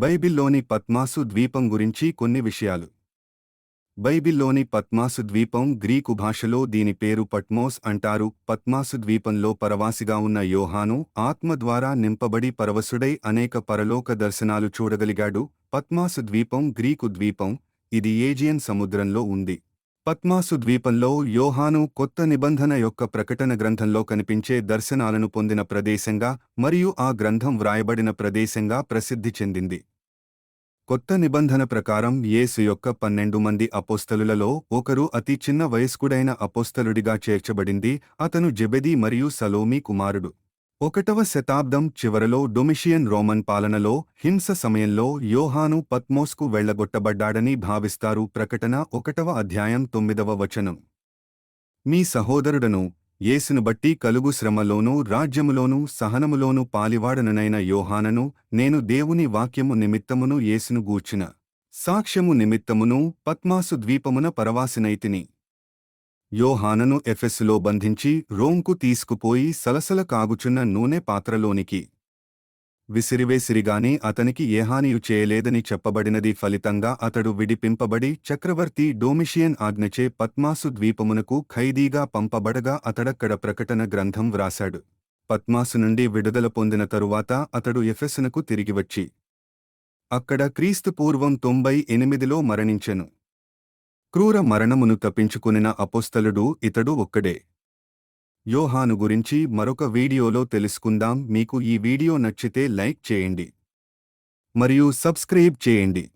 బైబిల్లోని పద్మాసు ద్వీపం గురించి కొన్ని విషయాలు. బైబిల్లోని పద్మాసు ద్వీపం గ్రీకు భాషలో దీని పేరు పట్మోస్ అంటారు. పద్మాసు ద్వీపంలో పరవాసిగా ఉన్న యోహాను ఆత్మ ద్వారా నింపబడి పరవశుడై అనేక పరలోక దర్శనాలు చూడగలిగాడు. పద్మాసు ద్వీపం గ్రీకు ద్వీపం ఇది ఏజియన్ సముద్రంలో ఉంది. పద్మాసు ద్వీపంలో యోహాను కొత్త నిబంధన యొక్క ప్రకటన గ్రంథంలో కనిపించే దర్శనాలను పొందిన ప్రదేశంగా మరియు ఆ గ్రంథం వ్రాయబడిన ప్రదేశంగా ప్రసిద్ధి చెందింది. కొత్త నిబంధన ప్రకారం యేసు యొక్క పన్నెండు మంది అపోస్తలులలో ఒకరు అతి చిన్న వయస్కుడైన అపోస్తలుడిగా చేర్చబడింది అతను జెబెదీ మరియు సలోమీ కుమారుడు. ఒకటవ శతాబ్దం చివరలో డొమిషియన్ రోమన్ పాలనలో హింస సమయంలో యోహాను పత్మోస్కు వెళ్ళగొట్టబడ్డాడని భావిస్తారు. ప్రకటన ఒకటవ అధ్యాయం తొమ్మిదవ వచనం. మీ సహోదరుడను యేసును బట్టి కలుగు శ్రమలోనూ రాజ్యములోనూ సహనములోనూ పాలివాడననైన యోహానను నేను దేవుని వాక్యము నిమిత్తమును యేసును గూర్చిన. సాక్ష్యము నిమిత్తమును పద్మాసు ద్వీపమున పరవాసినైతిని యోహానను ఎఫెస్సులో బంధించి రోంకు తీసుకుపోయి సలసల కాగుచున్న నూనె పాత్రలోనికి విసిరివేసిరిగాని అతనికి ఏ హానియు చేయలేదని చెప్పబడినది ఫలితంగా అతడు విడిపింపబడి చక్రవర్తి డోమిషియన్ ఆజ్ఞచే పద్మాసు ద్వీపమునకు ఖైదీగా పంపబడగా అతడక్కడ ప్రకటన గ్రంథం వ్రాశాడు. పద్మాసు నుండి విడుదల పొందిన తరువాత అతడు ఎఫెస్సునకు తిరిగివచ్చి అక్కడ క్రీస్తుపూర్వం తొంభై ఎనిమిదిలో మరణించెను. క్రూర మరణమును తప్పించుకునిన అపోస్తలుడు ఇతడు ఒక్కడే. యోహాను గురించి మరొక వీడియోలో తెలుసుకుందాం. మీకు ఈ వీడియో నచ్చితే లైక్ చేయండి. మరియు సబ్స్క్రైబ్ చేయండి.